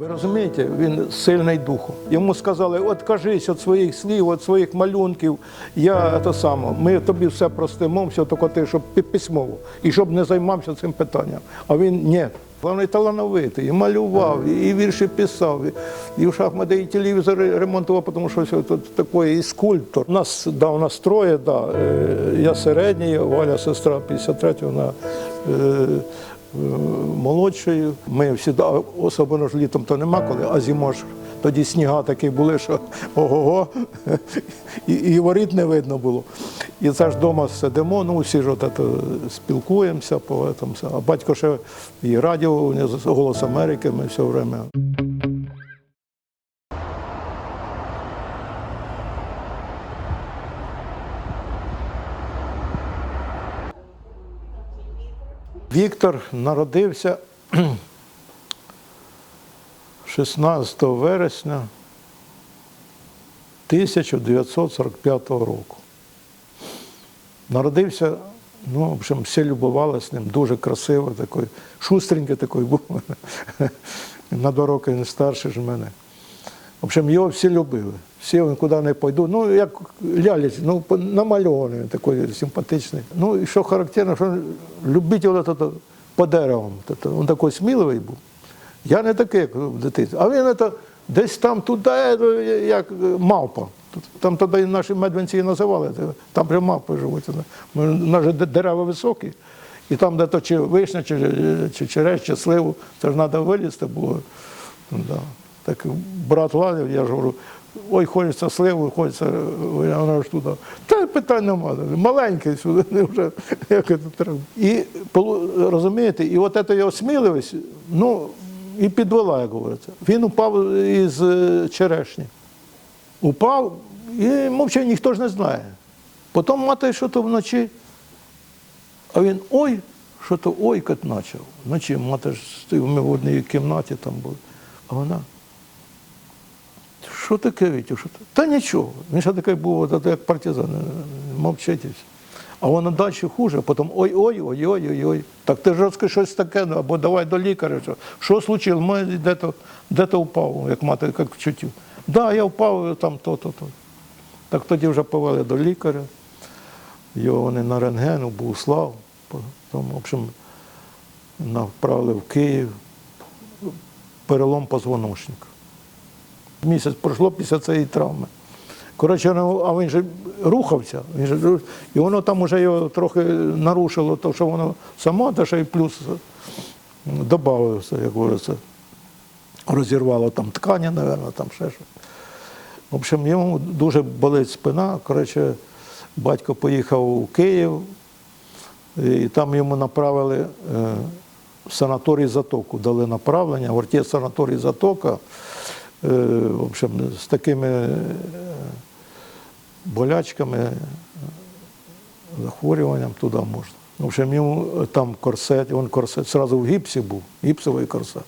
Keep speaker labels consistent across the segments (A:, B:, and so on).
A: Ви розумієте, він сильний духом. Йому сказали, от кажись від своїх слів, від своїх малюнків, я те саме, ми тобі все простимо, все тільки ти, щоб письмово, і щоб не займався цим питанням. А він ні. Головне талановитий, і малював, і, вірші писав, і, в шахмати, і телевізори ремонтував, тому що все тут такий і скульптор. У нас, да, у да, е, я середній, Валя сестра 53, вона е, молодшою. Ми всі, особливо ж літом то нема коли, а зімо ж тоді сніга такі були, що ого-го, і, і воріт не видно було. І це ж вдома сидимо, ну всі ж от спілкуємося, по этому, а батько ще і радіо, у нього голос Америки, ми все время. Віктор народився 16 вересня 1945 року. Народився, ну, в общем, всі любувалися ним, дуже красивий, такий, шустренький такий був. На два роки він старший ж мене. В общем, його всі любили. Всі він куди не пойду. Ну, як ляліць, ну, намальований, такий симпатичний. Ну, і що характерно, що любитель от по деревам. Тобто Він такий сміливий був. Я не такий, як в. А він это, десь там туди, е, як мавпа. Там тоді наші медвенці і називали, там прям мавпи живуть. У нас же дерева високі, і там де то чи вишня, чи, чи череш, чи сливу, це ж треба вилізти було. Ну, Да. Так брат лазив, я ж говорю, ой, хочеться сливу, хочеться, вона ж туди. Та питань нема, маленький сюди, не вже як це треба. І розумієте, і от ця його сміливість, ну, і підвела, як говориться. Він упав із е, черешні. Упав, і мовчав, ніхто ж не знає. Потім мати, що то вночі. А він ой, що то ойкать почав. Вночі мати ж в одній кімнаті там були. А вона. Що таке, Вітю? Що таке? Та нічого. Він ще такий був, як партизан, е, мовчить. А вона далі хуже, потім ой-ой, ой-ой, ой-ой. Так ти ж розкажи щось таке, ну, або давай до лікаря. Що, що случилось? Ми де-то, де-то впав, як мати, як в чуттю. Да, я впав там то-то, то. Так тоді вже повели до лікаря. Його вони на рентген, у Богуслав. Потім, в общем, направили в Київ. Перелом позвоночника. Місяць пройшло після цієї травми. Коротше, ну, а він же рухався, він же, і воно там вже його трохи нарушило, то, що воно само, та ще й плюс додавилося, як говориться, розірвало там ткані, мабуть, там ще щось. В общем, йому дуже болить спина. Коротше, батько поїхав у Київ, і там йому направили е, в санаторій Затоку, дали направлення, говорить, є санаторій Затока. Е, в общем, з такими е, болячками, е, захворюванням туди можна. В общем, йому там корсет, він корсет, одразу в гіпсі був, гіпсовий корсет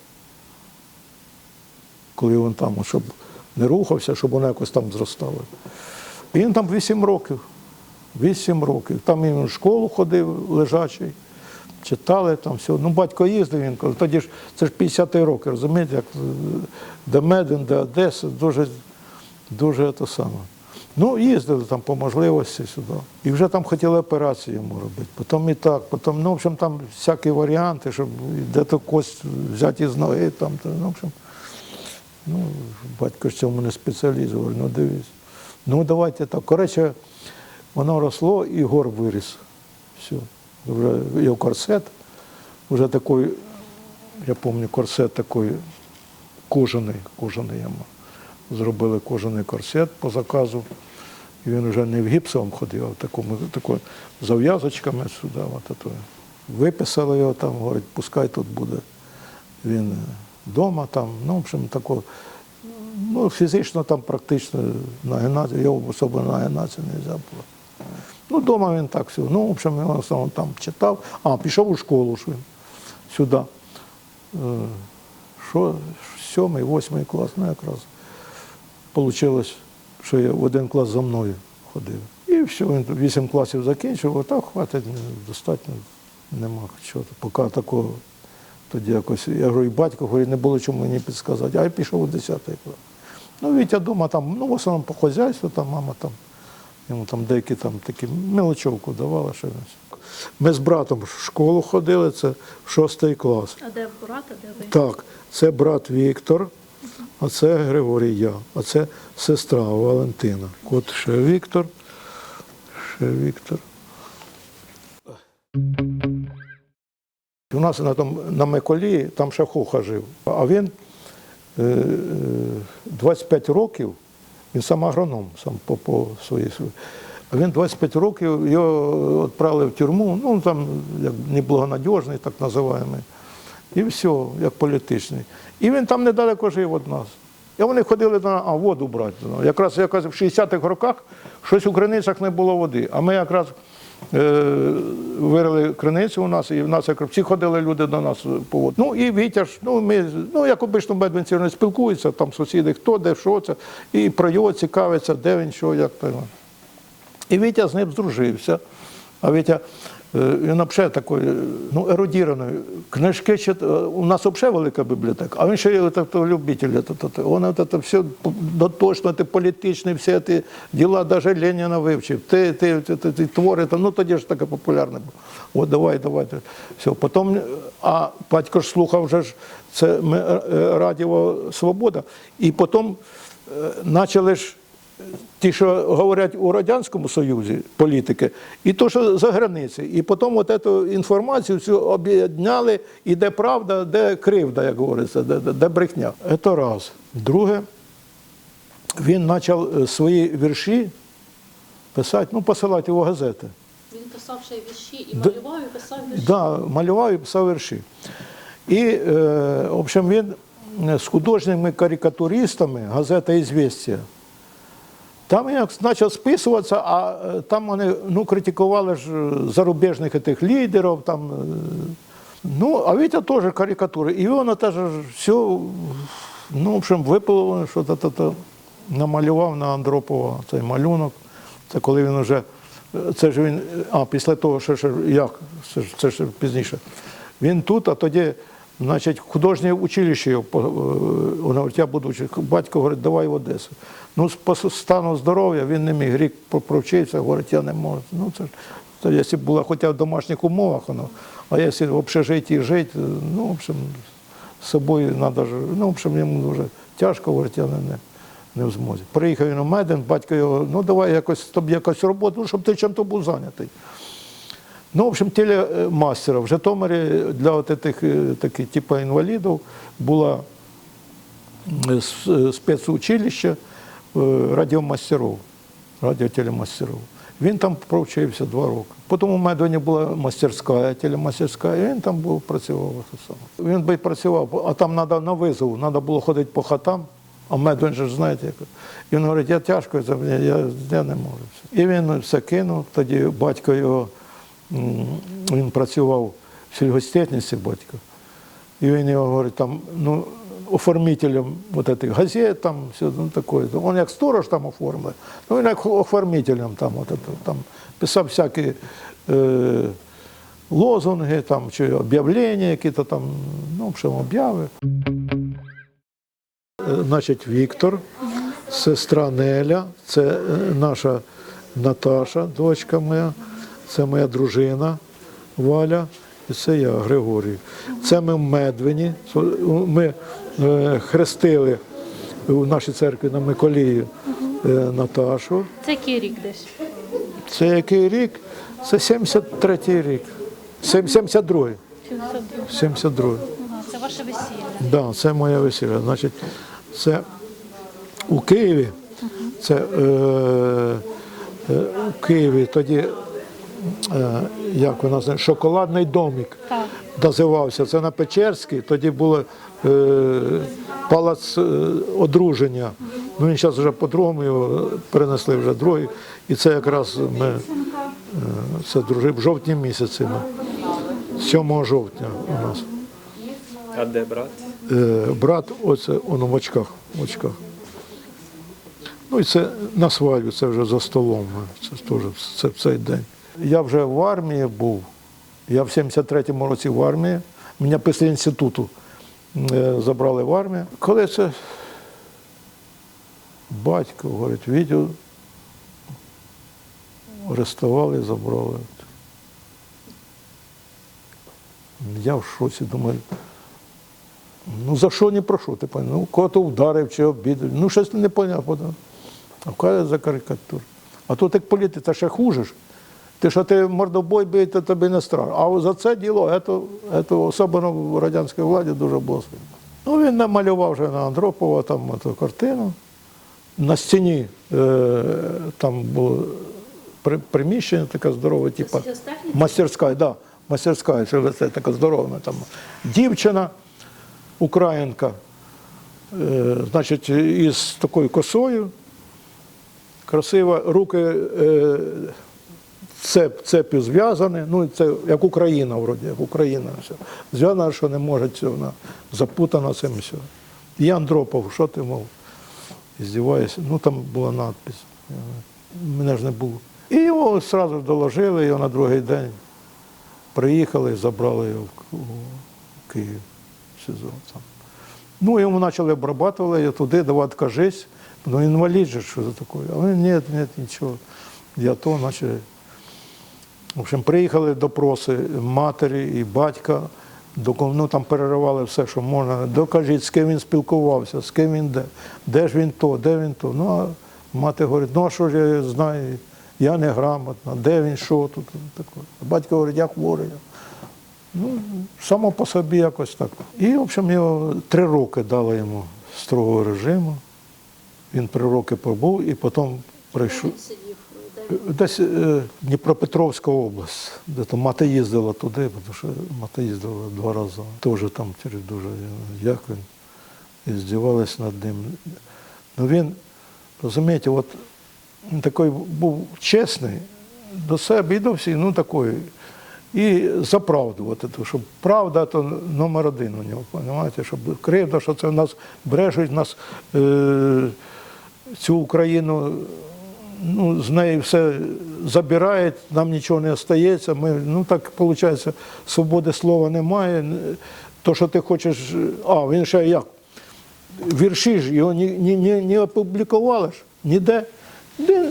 A: коли він там, щоб не рухався, щоб воно якось там зростало. Він там 8 років. 8 років. Там він в школу ходив лежачий, читали там все. Ну, батько їздив, він казав, тоді ж це ж 50-ті роки, розумієте, як де Медин, де Одеса, дуже, дуже те саме. Ну, їздили там по можливості сюди. І вже там хотіли операцію йому робити. Потім і так, потім, ну, в общем, там всякі варіанти, щоб де-то кость взяти з ноги, там, то, ну, в общем, Ну, батько ж цьому не спеціаліст, говорю, ну дивись. Ну, давайте так. Коротше, воно росло і гор виріс. Все. Вже його корсет, вже такий, я пам'ятаю, корсет такий кожаний, кожаний йому. Зробили кожаний корсет по заказу. І він вже не в гіпсовому ходив, а такому, такою зав'язочками сюди. От, ото. Виписали його там, говорить, пускай тут буде. Він вдома там, ну, в общем, тако, ну, фізично там практично нагинати, його особливо нагинатися не можна. Ну, вдома він так все. Ну, в общем, він основному там читав, а пішов у школу ж він сюди. Е, Що, сьомий, восьмий клас, ну якраз. Вийшло, що я в один клас за мною ходив. І все, він вісім класів закінчив, отак хватить, достатньо, нема чого. Поки такого Тоді якось, я говорю, і батько говорить, не було чому мені підсказати. А я пішов у 10 клас. Ну, Вітя вдома там, ну, в основному по хазяйству, там мама там, йому там деякі там такі мелочовку давала, що Ми з братом в школу ходили, це в шостий клас.
B: А де брат, а де ви?
A: Так, це брат Віктор, а це Григорій я, а це сестра Валентина. От ще Віктор, ще Віктор. У нас на, тому, на Миколі там ще Хуха жив. А він е, е, 25 років, він сам агроном, сам по, по своїй. А він 25 років його відправили в тюрму, ну там як неблагонадіжний, так називаємо. І все, як політичний. І він там недалеко жив від нас. І вони ходили на а, воду брати. Якраз, якраз в 60-х роках щось в криницях не було води. А ми якраз вирили криницю у нас, і в нас як всі ходили люди до нас по воду. Ну і Вітя ну ми, ну як обично медвенці не спілкуються, там сусіди, хто де, що це, і про його цікавиться, де він, що, як. І Вітя з ним здружився. А Вітя, е, він взагалі такий, е, ну, ерудірований. Книжки чит... е, у нас взагалі велика бібліотека, а він ще є любитель. Він це все дотошно, ти політичні, всі ті діла, навіть Леніна вивчив. Ти, ти, ти, ти, ти твори, ну тоді ж таке популярне було. От давай, давай. Все. Потім, е, а батько ж слухав вже ж це ми, е, е, Радіо Свобода. І потім е, почали ж ті, що говорять у Радянському Союзі, політики, і то, що за границі. І потім от цю інформацію всю об'єднали, і де правда, де кривда, як говориться, де, де, де брехня. Це раз. Друге, він почав е, свої вірші писати, ну, посилати його газети.
B: Він писав ще й вірші, і малював, і писав вірші.
A: Да, малював і писав вірші. І, е, в общем, він з художніми карикатуристами, газета «Ізвістія», там як почав списуватися, а е, там вони ну, критикували ж е, зарубіжних тих лідерів. Там, е, ну, а Вітя теж карикатури. І він теж все, ну, в общем, випало, що то, то, то намалював на Андропова цей малюнок. Це коли він вже, це ж він, а після того, що, що як, це, ж- це ж пізніше. Він тут, а тоді, значить, художнє училище е, він говорить, я буду вчити. Батько говорить, давай в Одесу. Ну, по стану здоров'я він не міг, рік про- провчився, говорить, я не можу. Ну, це ж, це, якщо б було хоча в домашніх умовах, воно, а якщо в общежитті жити, ну, в общем, з собою треба, ну, в общем, йому дуже тяжко, говорить, я не, не, не в змозі. Приїхав він у Меден, батько його, ну давай якось тобі якась робота, ну, щоб ти чим-то був зайнятий. Ну, в общем, телемастера в Житомирі для от этих, е, таких, типу інвалідів було е, спецучилище е, радіомастерів, радіотелемастерів. Він там провчився два роки. Потім у Медвені була мастерська, телемастерська, і він там був, працював. Він би працював, а там треба на визов, треба було ходити по хатам. А Медвень же ж знаєте, як. Він говорить, я тяжко, я, я не можу. І він все кинув. Тоді батько його, він працював в сільгостєтниці, батько. І він його говорить, там, ну, оформителем вот этих газет, там, все, ну, такое. Он як сторож там оформив, ну, він як оформителем там, от, это, там писав всякі е, лозунги, там, чи об'явлення, які-то там, ну, в общем, об'яви. Е, Значить, Віктор, сестра Неля, це е, наша Наташа, дочка моя, це моя дружина Валя, і це я, Григорій. Це ми в Медвені. Ми е, хрестили у нашій церкві на Миколії е, Наташу.
B: Це який рік десь?
A: Це який рік? Це 73-й рік. 72-й.
B: 72.
A: 72-й.
B: Це ваше весілля.
A: Да, це моє весілля. Значить, це у Києві. Це е, е, у Києві тоді, як вона знає, шоколадний домик
B: Так.
A: називався. Це на Печерській. Тоді було е, палац е, одруження. Ну, він зараз вже по-другому його перенесли вже другий. І це якраз ми е, це дружив в жовтні місяці. Ми. 7 жовтня у нас.
C: А де брат?
A: Е, брат, оце он в очках. В очках. Ну і це на свадьбу, це вже за столом. Це теж це в цей день. Я вже в армії був. Я в 73-му році в армії. Мене після інституту е, забрали в армію. Коли це батько, говорить, відео арестували, забрали. Я в шоці думаю. Ну за що не прошу, ти пам'ятаєш? Ну, кого-то вдарив чи обідав. Ну, щось не понятно. А вказує за карикатуру. А тут як політик, це ще хуже. Ти що ти мордобой бий, то тобі не страшно. А за це діло, це, це особливо в радянській владі дуже було. Ну, він намалював вже на Андропова там ту картину. На стіні е, там було при- приміщення таке здорове, типу. Мастерська, да, мастерська, це це така здорова там. Дівчина, українка, е, значить, із такою косою, красива, руки е, цеп, цепю зв'язані, ну це як Україна, вроді, як Україна. Зв'язана, що не може цього, вона запутана цим все. І Андропов, що ти мов? Здіваюся. Ну там була надпись. Мене ж не було. І його одразу доложили, його на другий день приїхали, забрали його в Київ, в СІЗО. Там. Ну, йому почали обрабатували, я туди давати кажись. Ну, інвалід же, що за таке? А він, ні, ні, нічого. Я то, наче. В общем, приїхали допроси матері і батька, ну, там переривали все, що можна. Докажіть, з ким він спілкувався, з ким він де, де ж він то, де він то. Ну, а мати говорить, ну а що ж я знаю, я не грамотна, де він, що тут. таке. Батько говорить, я хворий. Ну, само по собі якось так. І, в общем, його три роки дали йому строгого режиму. Він три роки побув і потім прийшов.
B: Він сидів, де він?
A: Десь е, Дніпропетровська область, де там мати їздила туди, тому що мати їздила два рази. Теж там дуже як він. І здівалися над ним. Ну він, розумієте, от він такий був чесний до себе і до всіх, ну такий. І за правду, от, це, щоб правда то номер один у нього, розумієте, щоб кривда, що це в нас брешуть, нас е, цю Україну ну, з неї все забирають, нам нічого не остається. Ми, ну так виходить, свободи слова немає. То, що ти хочеш, а він ще як? Вірші ж його ні, ні, ні, не опублікували ж ніде.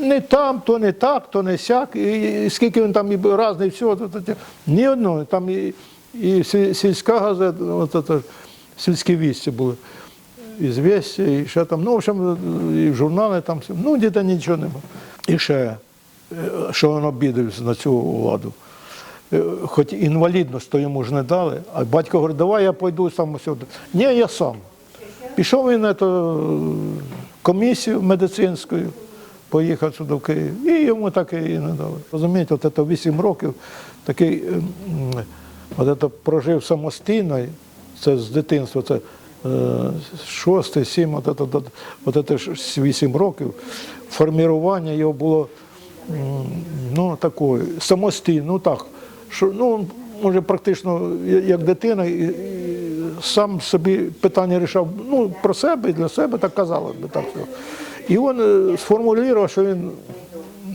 A: Не, там, то не так, то не сяк. І, скільки він там і разний всього, то, то, то, ні одного. Там і, і сільська газета, от, це, сільські вісті були. І звістя, і ще там, ну, в общем, і журнали там, ну, де нічого нема. І ще, е, що він обідався на цю владу. Е, Хоч інвалідність то йому ж не дали, а батько говорить, давай я пойду сам сюди. Ні, я сам. Пішов він на ту комісію медицинську, поїхав сюди в Київ, і йому так і не дали. Розумієте, от це 8 років такий от це прожив самостійно, це з дитинства, це е, шостий, сім, от це, от, це ж 8 років. Формування його було ну, такою, самостійно, ну так, що, ну, може, практично як дитина, і, і сам собі питання рішав ну, про себе і для себе, так казалось би так. все. І він е, сформулював, що він,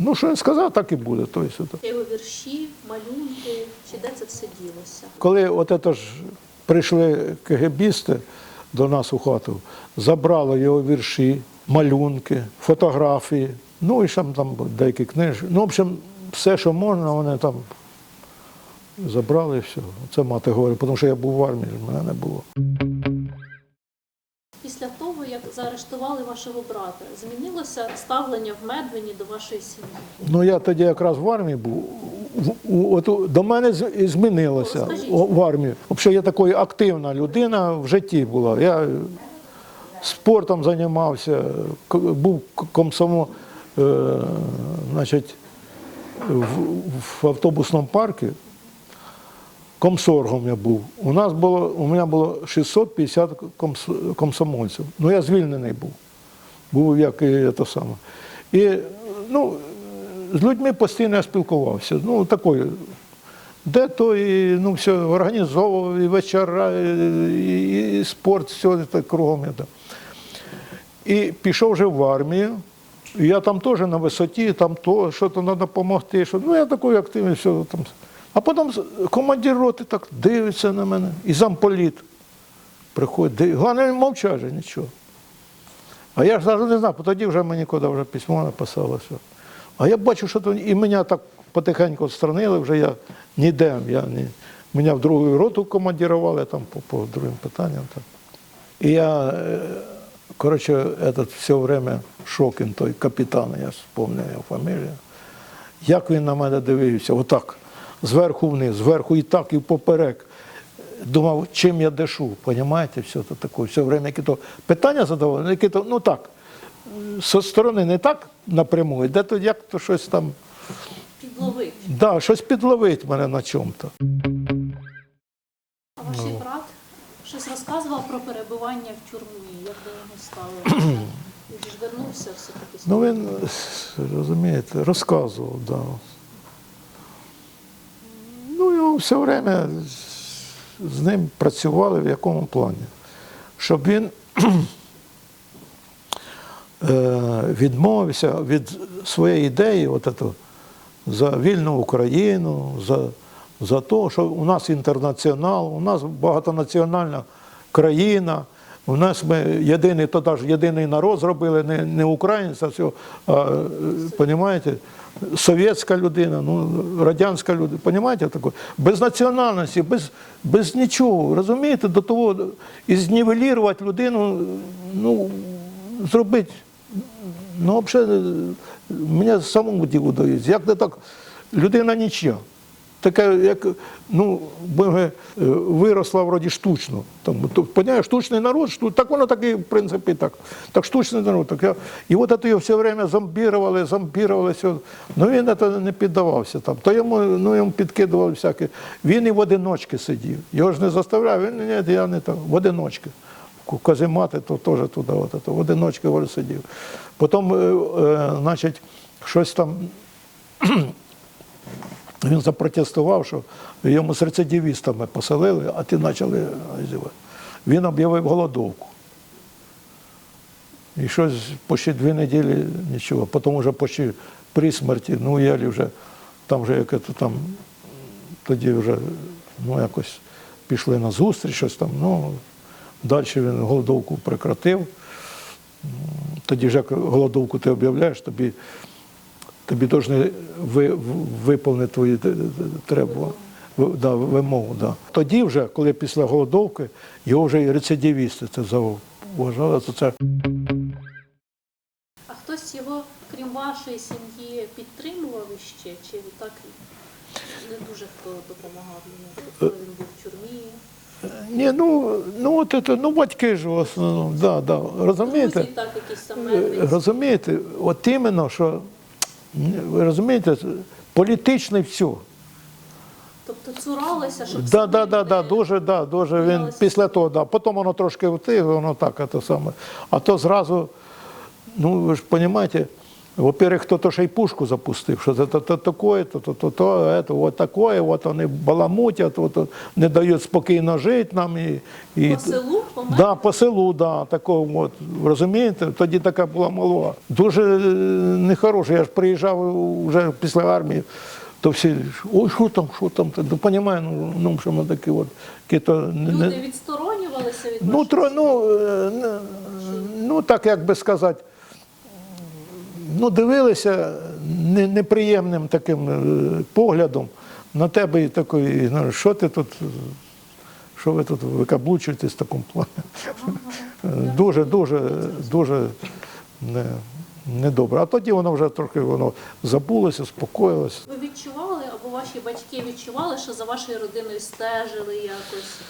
A: ну, що він сказав, так і буде. Тобто.
B: Його вірші, малюнки, чи де це все ділося?
A: Коли от це ж прийшли КГБісти до нас у хату, забрали його вірші, малюнки, фотографії, ну і ще там деякі книжки. Ну, в общем, все, що можна, вони там забрали і все. Це мати говорить, тому що я був в армії, мене не було.
B: Після того, як заарештували вашого брата, змінилося ставлення в Медвені до вашої сім'ї?
A: Ну я тоді якраз в армії був. От до мене змінилося о- в армії. Взагалі я такою активна людина в житті була. Я спортом займався, був комсомо, е, значить, в, автобусному парку. Комсоргом я був. У нас було, у мене було 650 комс- комсомольців. Ну я звільнений був. Був як і те саме. І ну, з людьми постійно я спілкувався. Ну, такою. Де то і ну, все організовував, і вечора, і, і, спорт, все так кругом. І пішов вже в армію. Я там теж на висоті, там то, що то треба допомогти. Що, ну, я такий активний, все там. А потім командир роти так дивиться на мене, і замполіт приходить. див- Головне, він мовчає вже нічого. А я ж навіть не знав, тоді вже мені куди вже письмо написало. Все. А я бачу, що то і мене так потихеньку відстранили, вже я ніде. Я не, мене в другу роту командирували там по, по другим питанням. Так. І я, е, коротше, этот все время Шокін, той капітан, я вспомнив його фамілію. Як він на мене дивився, отак, зверху вниз, зверху і так, і поперек. Думав, чим я дишу, розумієте, все то таке. Все время які то питання задавали, які то, ну так, зі сторони не так напряму, де то як то щось там,
B: Підловив.
A: да, щось підловить мене на чому-то.
B: А ваш брат щось розказував про перебування в тюрмі, як до нього ставили? Він ж вернувся все-таки.
A: Ну він, розумієте, розказував, да. Ну, його все время з- з ним працювали в якому плані? Щоб він е, відмовився від своєї ідеї, от ето, за вільну Україну, за, за те, що у нас інтернаціонал, у нас багатонаціональна країна. У нас ми єдиний, то ж єдиний народ зробили, не, не українець, а е, понімаєте, совєтська людина, ну, радянська людина, понімаєте, таке? без національності, без, без нічого. Розумієте, до того і знівелірувати людину, ну, зробити. Ну, взагалі, мені самому діло дається. Як не так, людина нічия. Така, як, ну, е, виросла вроді штучно. Там, то, штучний народ, шту, так воно так і, в принципі, так. Так штучний народ. Так, я, і от це його все время зомбірували, зомбірували. Все. Ну він це не піддавався там. То йому, ну, йому підкидували всяке. Він і в одиночки сидів. Його ж не заставляв, він ні, я не там, в одиночки. Каземати, то теж туди, от, це, в одиночки говорю, сидів. Потім, е, е, значить, щось там він запротестував, що йому з рецидивістами поселили, а ті почали називати. Він об'явив голодовку. І щось почти дві неділі нічого. Потім вже почти при смерті, ну я вже там вже яке то там, тоді вже ну, якось пішли на зустріч, щось там. Ну, далі він голодовку прекратив. Тоді ж як голодовку ти об'являєш, тобі тобі повинні ви, виповнити твої треба. Да, вимогу, да. Тоді вже, коли після голодовки, його вже і рецидивісти це заважали, то це
B: А хтось його, крім вашої сім'ї, підтримував іще? Чи так не дуже хто допомагав йому, коли він був в тюрмі?
A: Ні, ну, ну, от це, ну батьки ж в основному, да, да. розумієте?
B: Друзі, так, якісь там
A: Е. Розумієте, от іменно, що ви розумієте, політичне все.
B: Тобто цуралися, щоб
A: Да, да, да, да, дуже, да, дуже він після того, да. Потім воно трошки втигло, воно так, а то саме. А то зразу, ну ви ж розумієте, во-первых, хто-то ще й пушку запустив, що це то, то таке, то, то, то, то, это, от таке, от вони баламутять, от, от, не дають спокійно жити нам. І, і,
B: По селу, по?
A: Да, по селу, да, такого от, розумієте, тоді така була молва. Дуже е, нехороше. Я ж приїжджав вже після армії, то всі, ой, що там, що там, ну, понімаю, ну, ну, що ми такі от, то не,
B: Люди відсторонювалися від
A: ну, тро, ну, е, ну, так як би сказати, ну, дивилися неприємним таким е, поглядом на тебе і такий, ну, що ти тут, що ви тут викаблучуєтесь в такому плані. Дуже, дуже, дуже не, недобре. А тоді воно вже трохи воно забулося, спокоїлося.
B: Ви відчували або ваші батьки відчували, що за вашою родиною стежили якось,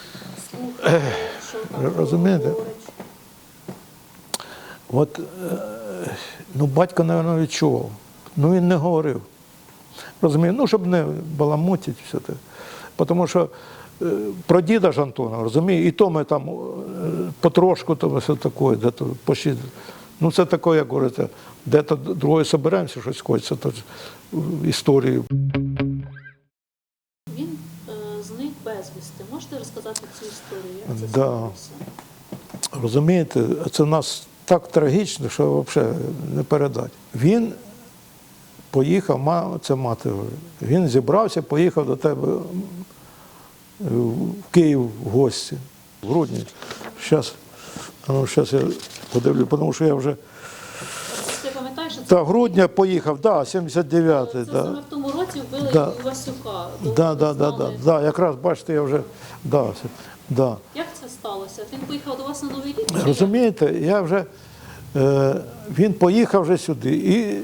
B: слухали, що там
A: Розумієте? От е, ну, батько, мабуть, відчував. Ну він не говорив. Розуміє, ну, щоб не баламутити все те. Тому що е, про діда ж Антона, розуміє, і то ми там е, потрошку, то все таке, де то почти, ну це таке, як говорите, де то другое соберемося, щось хочеться, то е.
B: Він е, зник безвісти. Можете розказати цю історію? Як це
A: Да. Розумієте, це в нас так трагічно, що взагалі не передати. Він поїхав, це мати. Він зібрався, поїхав до тебе в Київ в гості в грудні. Зараз, ну, я подивлю, тому що я вже.
B: Ти пам'ятаєш, що це,
A: Та грудня поїхав, да, 79-й.
B: це
A: Да.
B: саме в тому році вбили
A: Да.
B: Івасюка.
A: Да, да, да, да, да, якраз бачите, я вже. Да, все, да.
B: Як сталося? Він поїхав до вас на Новий рік?
A: Розумієте, я вже, е, він поїхав вже сюди і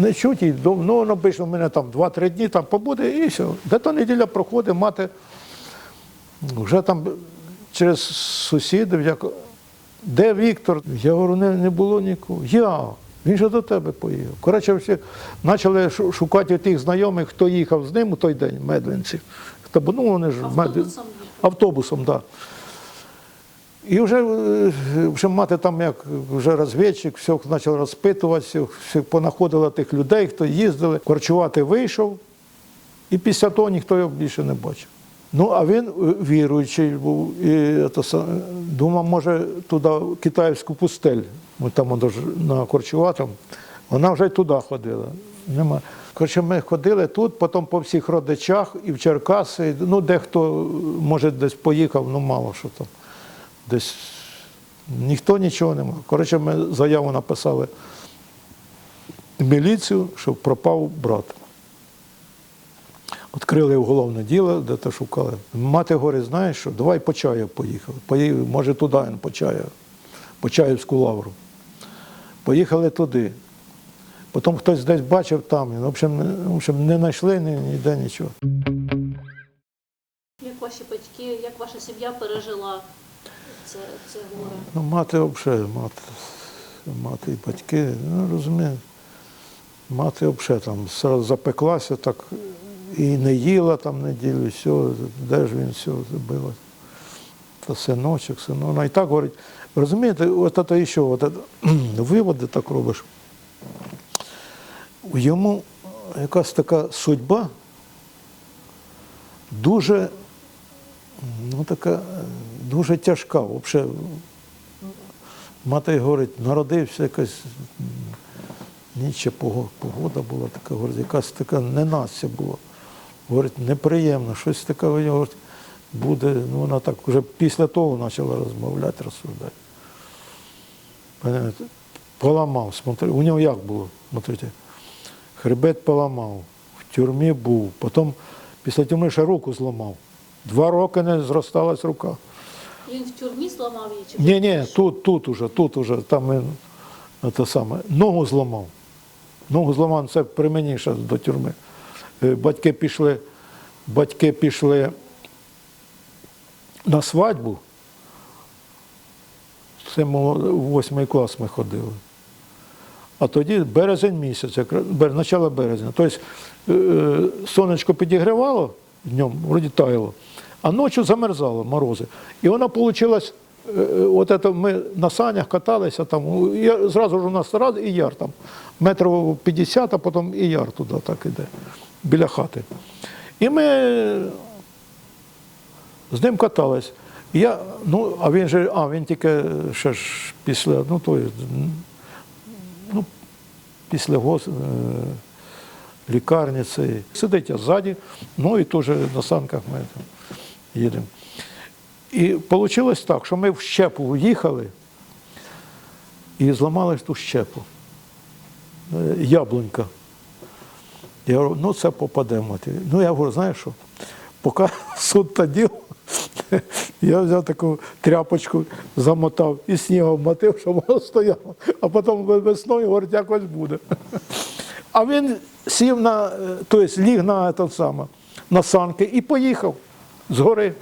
A: не чуть, і ну, обично в мене там 2-3 дні там побуде і все. Де то неділя проходить, мати вже там через сусідів, як, де Віктор? Я говорю, не, не було нікого. Я. Він же до тебе поїхав. Коротше, всі почали шукати тих знайомих, хто їхав з ним у той день, медвинців. Ну, вони ж
B: Автобусом їхав?
A: Автобусом, так. Да. І вже, е, вже мати там як вже розвідчик, все почав розпитувати, все, все понаходила тих людей, хто їздили. Корчувати вийшов, і після того ніхто його більше не бачив. Ну, а він е, віруючий був і то, думав, може, туди в китайську пустель. Ми там на Корчуватом. Вона вже й туди ходила. Нема. Коротше, ми ходили тут, потім по всіх родичах і в Черкаси. Ну, дехто, може, десь поїхав, ну мало що там. Десь ніхто нічого не мав. Коротше, ми заяву написали в міліцію, що пропав брат. Відкрили уголовне діло, де то шукали. Мати говорить, знаєш що, давай по чаю поїхали. Поїхали, може туди він по чаю, по Чаївську лавру. Поїхали туди. Потім хтось десь бачив там, в общем, в общем, не знайшли ні- ніде нічого.
B: Як ваші батьки, як ваша сім'я пережила
A: Ну, мати взагалі, мати, мати і батьки, ну розумієте, мати взагалі там запеклася, так і не їла там неділю, все, де ж він все забила. Та синочок, синок. Вона і так говорить. Розумієте, от це ще, от виводи так робиш. Йому якась така судьба дуже ну, така дуже тяжка. Взагалі, мати говорить, народився якась м, погода була така, говорить, якась така ненастя була. Говорить, неприємно, щось таке говорить, буде. Ну, вона так вже після того почала розмовляти, розсуждати. Поламав, смотри, у нього як було? Смотрите, хребет поламав, в тюрмі був, потім після тюрми ще руку зламав. Два роки не зросталась рука.
B: Він в тюрмі зламав її? Чи
A: Ні, ні, тут, тут уже, тут уже, там він, те саме, ногу зламав. Ногу зламав, це при мені ще до тюрми. Е, Батьки пішли, батьки пішли на свадьбу. Це мов, восьмий клас ми ходили. А тоді березень місяць, начало березня. Тобто е, сонечко підігрівало днем, вроді таяло, а ночі замерзало, морози. І вона вийшла, от это ми на санях каталися, там, я, зразу ж у нас раз і яр там, метрів 50, а потім і яр туди так іде, біля хати. І ми з ним катались. Я, ну, а він же, а він тільки ще ж після, ну той, ну, після гос, е, лікарні цієї. Сидить я ззаді, ну і теж на санках ми їдемо. І вийшло так, що ми в щепу їхали і зламали ту щепу. Е, Яблунька. Я говорю, ну це попадемо. Ну я говорю, знаєш що? Поки суд та діл, я взяв таку тряпочку, замотав і снігом мотив, щоб воно стояло. А потім весною, говорить, якось буде. А він сів на, е, тобто ліг на, саме, на санки і поїхав з гори.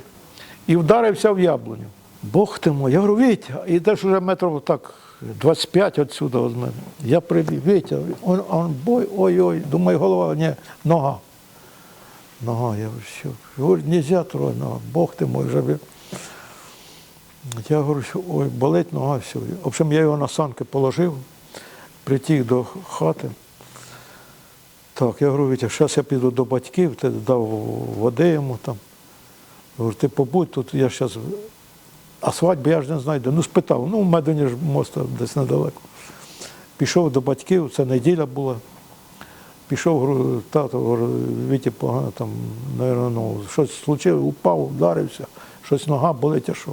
A: І вдарився в яблуню. Бог ти мой. Я говорю, Вітя, і теж вже метрів так 25 відсюди від мене. Я прибіг, Вітя, он, он бой, ой-ой, думаю, голова, ні, нога. Нога, я говорю, що? Говорю, нельзя троє нога, Бог ти мой, вже. Я говорю, що ой, болить нога, все. В общем, я його на санки положив, притіг до хати. Так, я говорю, Вітя, зараз я піду до батьків, ти дав води йому там. Говорю, ти побудь тут, я зараз. А свадьби я ж не знайду. Ну, спитав, ну, в Медині ж моста десь недалеко. Пішов до батьків, це неділя була. Пішов, говорю, тато, говорю, Віті погано там, наверно, ну, щось случилось, упав, вдарився, щось нога болить, а що.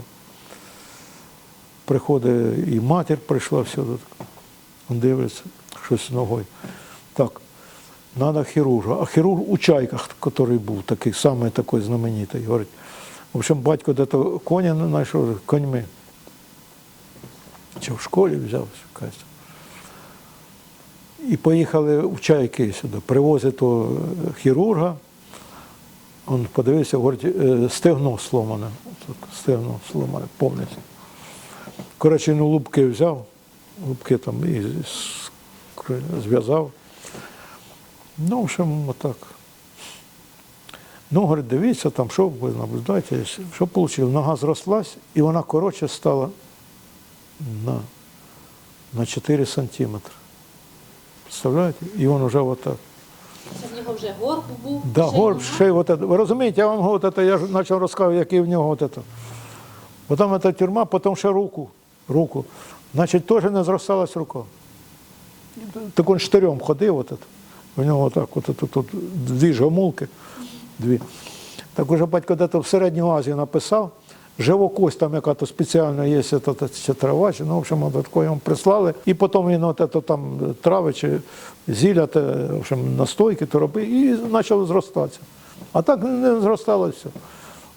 A: Приходить і матір прийшла всюди, дивиться, щось з ногою. Так, треба хірурга. А хірург у чайках, який був такий, самий такий знаменитий, говорить. В общем, батько де-то коня не знайшов коньми. Чи в школі взяв якась. І поїхали в чайки сюди, привозять того хірурга. Він подивився, говорить, «Е, стегно сломане. Стегно сломане повністю. Коротше, він лупки взяв, лупки там і зв'язав. Ну, в общем, отак. Ну, говорить, дивіться, там, що ви наблюдаєте, що вийшло. Нога зрослась, і вона коротше стала на, на 4 сантиметри. Представляєте? І він вже отак.
B: Це в нього вже горб був.
A: Да,
B: вже
A: горб,
B: нога.
A: ще й вот это. Ви розумієте, я вам говорю, вот это, я ж почав розказувати, який в нього вот это. Потім эта тюрма, потім ще руку. руку. Значить, теж не зросталась рука. Так він штирем ходив, вот это. у нього так, от, от, от, дві ж гомулки. Дві. Так уже батько де-то в Середню Азію написав, живокость там яка-то спеціальна є, це, це, це трава, чи, ну, в общем, такої йому прислали. І потім він от, це, там трави чи зілля, те, в общем, настойки то робив, і почало зростатися. А так не зростало все.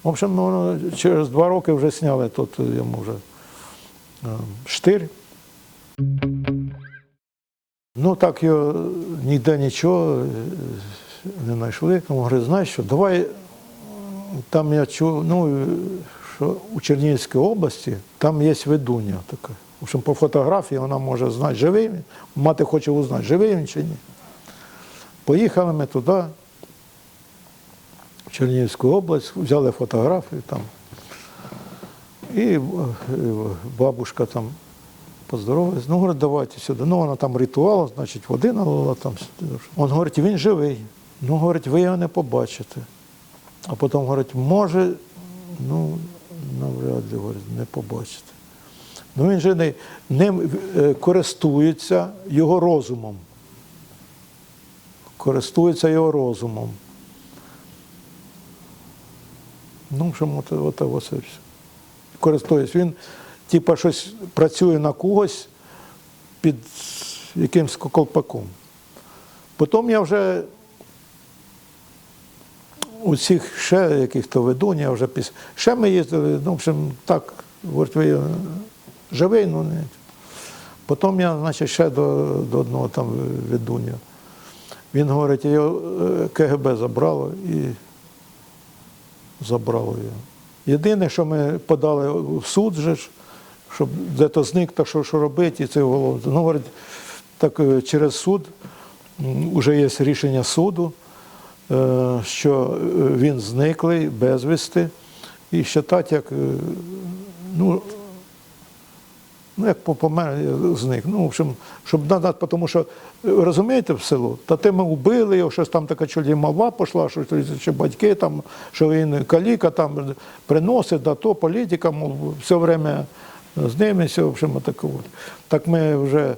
A: В общем, ну, через два роки вже сняли тут йому вже е, штир. Ну так його ніде нічого е, не знайшли. Тому говорить, знаєш що, давай там я чув, ну, е, що у Чернігівській області там є ведуння така. В общем, по фотографії вона може знати, живий він. Мати хоче узнати, живий він чи ні. Поїхали ми туди, в Чернігівську область, взяли фотографію там. І е, бабушка там поздоровалась. Ну, говорить, давайте сюди. Ну, вона там ритуал, значить, води налила там. Він говорить, він живий. Ну, говорить, ви його не побачите. А потім говорить, може, ну, навряд ли, говорить, не побачите. Ну, він же ним е, користується його розумом. Користується його розумом. Ну, от, це все. Користується. Він, типа, щось працює на когось під якимсь колпаком. Потім я вже у цих ще яких-то ведунь, я вже після. Ще ми їздили, ну, в общем, так, говорить, ви живий, ну не. Потім я, значить, ще до, до одного там ведуня. Він говорить, його е, КГБ забрало і забрало його. Єдине, що ми подали в суд, же щоб де-то зник, так що, що робити, і це голову. Ну, говорить, так е, через суд вже є рішення суду, е, що е, він зниклий безвісти, і вважати, як, е, ну, ну, як помер, е, зник. Ну, в общем, щоб надати, тому що, е, розумієте, в село, та те ми вбили його, щось там така чолі мова пішла, що чи батьки там, що він каліка там приносить, да то політика, мов, все время з ними, все, в общем, так, так ми вже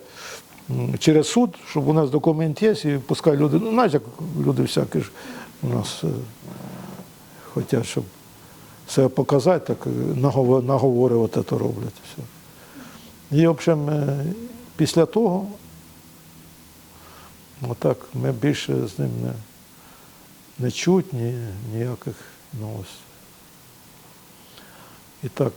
A: через суд, щоб у нас документ є, і пускай люди, ну, знаєте, як люди всякі ж у нас е, хочуть, щоб себе показати, так е, наговори, це роблять. Все. І, в общем, е, після того, отак, ми більше з ним не, не чуть ні, ніяких новостей. І так,